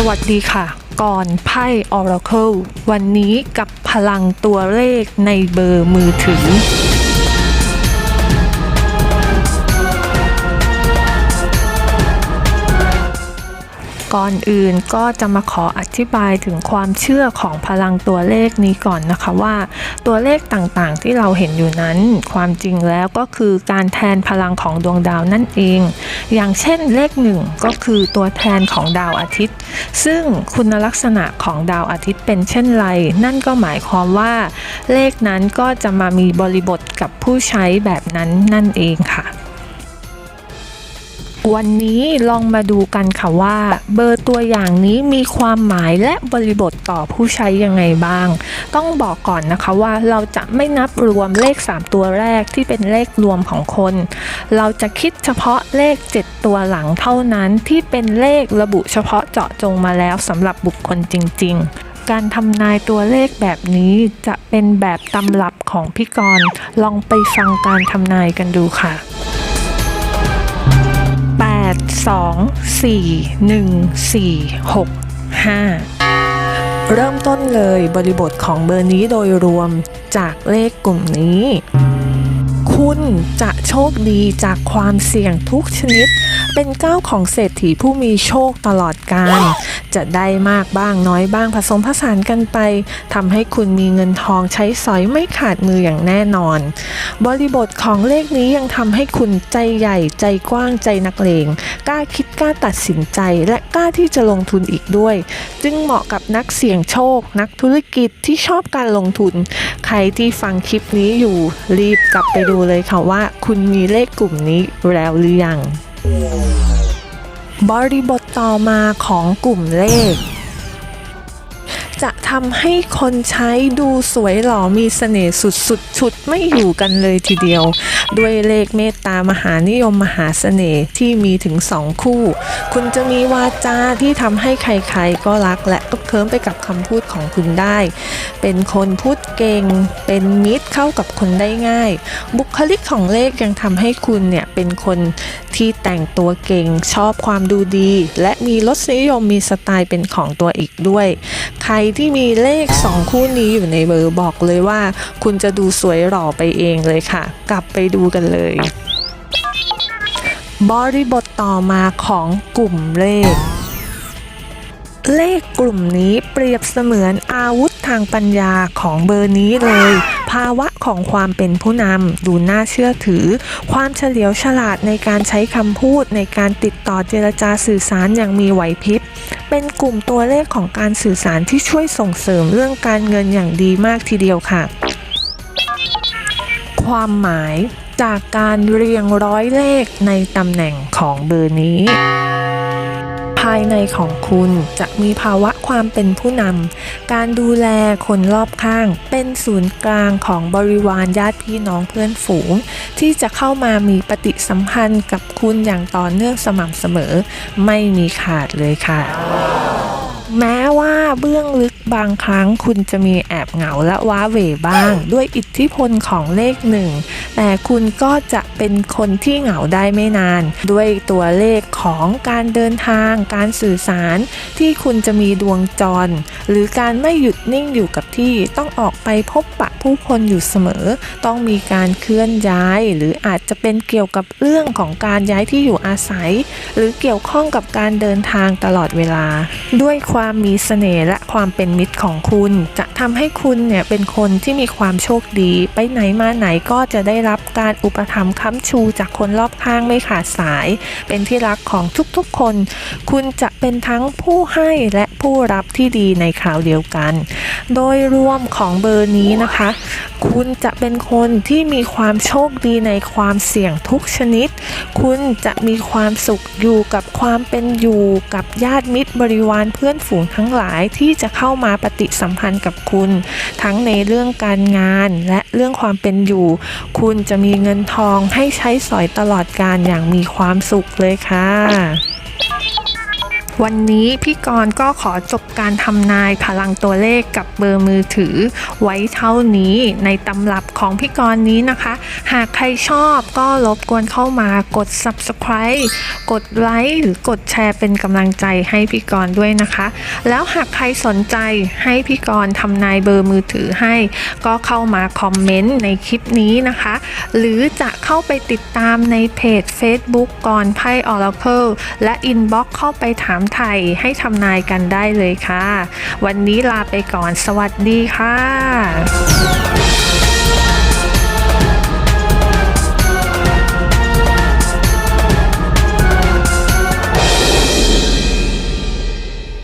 สวัสดีค่ะ ก่อนไพ่ Oracle วันนี้กับพลังตัวเลขในเบอร์มือถือ ก่อนอื่นก็จะมาขออธิบายถึงความเชื่อของพลังตัวเลขนี้ก่อนนะคะว่า ตัวเลขต่างๆที่เราเห็นอยู่นั้น ความจริงแล้วก็คือการแทนพลังของดวงดาวนั่นเอง อย่างเช่นเลขหนึ่งก็คือตัวแทนของดาวอาทิตย์ ซึ่งคุณลักษณะของดาวอาทิตย์เป็นเช่นไร นั่นก็หมายความว่า เลขนั้นก็จะมามีบริบทกับผู้ใช้แบบนั้นนั่นเองค่ะ วันนี้ลองมาดูกันค่ะว่า เบอร์ตัวอย่างนี้มีความหมายและบริบทต่อผู้ใช้ยังไงบ้าง ต้องบอกก่อนนะคะว่าเราจะไม่นับรวมเลข 3 ตัวแรกที่เป็นเลขรวมของคน เราจะคิดเฉพาะเลข 7 ตัวหลังเท่านั้นที่เป็นเลขระบุเฉพาะเจาะจงมาแล้วสำหรับบุคคลจริง ๆการทำนายตัวเลขแบบนี้จะเป็นแบบตำรับของพี่กรณ์ลองไปฟังการทำนายกันดูค่ะ 8 2 4 1 4 6 5เริ่มต้นเลยบริบทของเบอร์นี้โดยรวมจากเลขกลุ่มนี้ คุณจะโชคดีจากความเสี่ยงทุกชนิด เป็นก้าวของเศรษฐีผู้มีโชคตลอดการจะได้มากบ้างน้อยบ้างผสมผสานกันไปทำให้คุณมีเงินทองใช้สอยไม่ขาดมืออย่างแน่นอน บริบทของเลขนี้ยังทำให้คุณใจใหญ่ใจกว้างใจนักเลงกล้าคิดกล้าตัดสินใจ และกล้าที่จะลงทุนอีกด้วย จึงเหมาะกับนักเสี่ยงโชค นักธุรกิจที่ชอบการลงทุน ใครที่ฟังคลิปนี้อยู่รีบกลับไปดูเลยค่ะว่า คุณมีเลขกลุ่มนี้แล้วหรือยัง บริบทต่อมาของกลุ่มเลข จะทำให้คนใช้ดูสวยหล่อมีเสน่ห์สุดๆฉุดไม่อยู่กันเลยทีเดียว ด้วยเลขเมตตามหานิยมมหาเสน่ห์ที่มีถึงสองคู่ คุณจะมีวาจาที่ทำให้ใครๆก็รักและก็เคิมไปกับคำพูดของคุณได้ เป็นคนพูดเก่ง เป็นมิตรเข้ากับคนได้ง่าย บุคลิกของเลขยังทำให้คุณเนี่ยเป็นคนที่แต่งตัวเก่งชอบความดูดี และมีรสนิยมมีสไตล์เป็นของตัวอีกด้วย ใครที่มีเลข 2 คู่นี้อยู่ในเบอร์บอกเลยว่า คุณจะดูสวยหล่อไปเองเลยค่ะ กลับไปดูกันเลย บริบทต่อมาของกลุ่มเลข เลขกลุ่มนี้เปรียบเสมือนอาวุธทางปัญญาของเบอร์นี้เลย ภาวะของความเป็นผู้นำดูน่าเชื่อถือ ความเฉลียวฉลาดในการใช้คำพูดในการติดต่อเจรจาสื่อสารอย่างมีไหวพริบ เป็นกลุ่มตัวเลขของการสื่อสารที่ช่วยส่งเสริมเรื่องการเงินอย่างดีมากทีเดียวค่ะ ความหมายจากการเรียงร้อยเลขในตำแหน่งของเบอร์นี้ายในของคุณจะมีภาวะความเป็นผู้นำ การดูแลคนรอบข้าง เป็นศูนย์กลางของบริวารญาติพี่น้องเพื่อนฝูง ที่จะเข้ามามีปฏิสัมพันธ์กับคุณอย่างต่อเนื่องสม่ำเสมอ ไม่มีขาดเลยค่ะแม้ว่าเบื้องลึกบางครั้งคุณจะมีแอบเหงาและว้าเหวบ้าง ด้วยอิทธิพลของเลขหนึ่ง แต่คุณก็จะ เป็นคนที่เหงาได้ไม่นาน ด้วยตัวเลขของการเดินทาง การสื่อสารที่คุณจะมีดวงจร หรือการไม่หยุดนิ่งอยู่กับที่ต้องออกไปพบปะผู้คนอยู่เสมอ ต้องมีการเคลื่อนย้าย หรืออาจจะเป็นเกี่ยวกับเรื่องของการย้ายที่อยู่อาศัย หรือเกี่ยวข้องกับการเดินทางตลอดเวลา ด้วยความมีเสน่ห์และความเป็นมิตรของคุณ จะทำให้คุณเนี่ยเป็นคนที่มีความโชคดี ไปไหนมาไหนก็จะได้รับการอุปถัมภ์ค้ำชูจากคนรอบข้างไม่ขาดสาย เป็นที่รักของทุกๆคน คุณจะเป็นทั้งผู้ให้และผู้รับที่ดีในคราวเดียวกัน โดยรวมของเบอร์นี้นะคะ คุณจะเป็นคนที่มีความโชคดีในความเสี่ยงทุกชนิด คุณจะมีความสุขอยู่กับความเป็นอยู่กับญาติมิตรบริวารเพื่อนฝูงทั้งหลายที่จะเข้ามาปฏิสัมพันธ์กับคุณ ทั้งในเรื่องการงานและเรื่องความเป็นอยู่ คุณจะมีเงินทองให้ใช้สอยตลอดการอย่างมีความสุขเลยค่ะ วันนี้พี่กรณ์ก็ขอจบการทำนายพลังตัวเลขกับเบอร์มือถือ ไว้เท่านี้ในตำรับของพี่กรณ์นี้นะคะ หากใครชอบก็รบกวนเข้ามากด subscribe กดไลค์หรือกดแชร์เป็นกำลังใจให้พี่กรณ์ด้วยนะคะ แล้วหากใครสนใจให้พี่กรณ์ทำนายเบอร์มือถือให้ ก็เข้ามาคอมเมนต์ในคลิปนี้นะคะ หรือจะเข้าไปติดตามในเพจ Facebook กรไพ่ Oracle และ Inbox เข้าไปถามไทยให้ทำนายกันได้เลยค่ะ วันนี้ลาไปก่อนสวัสดีค่ะ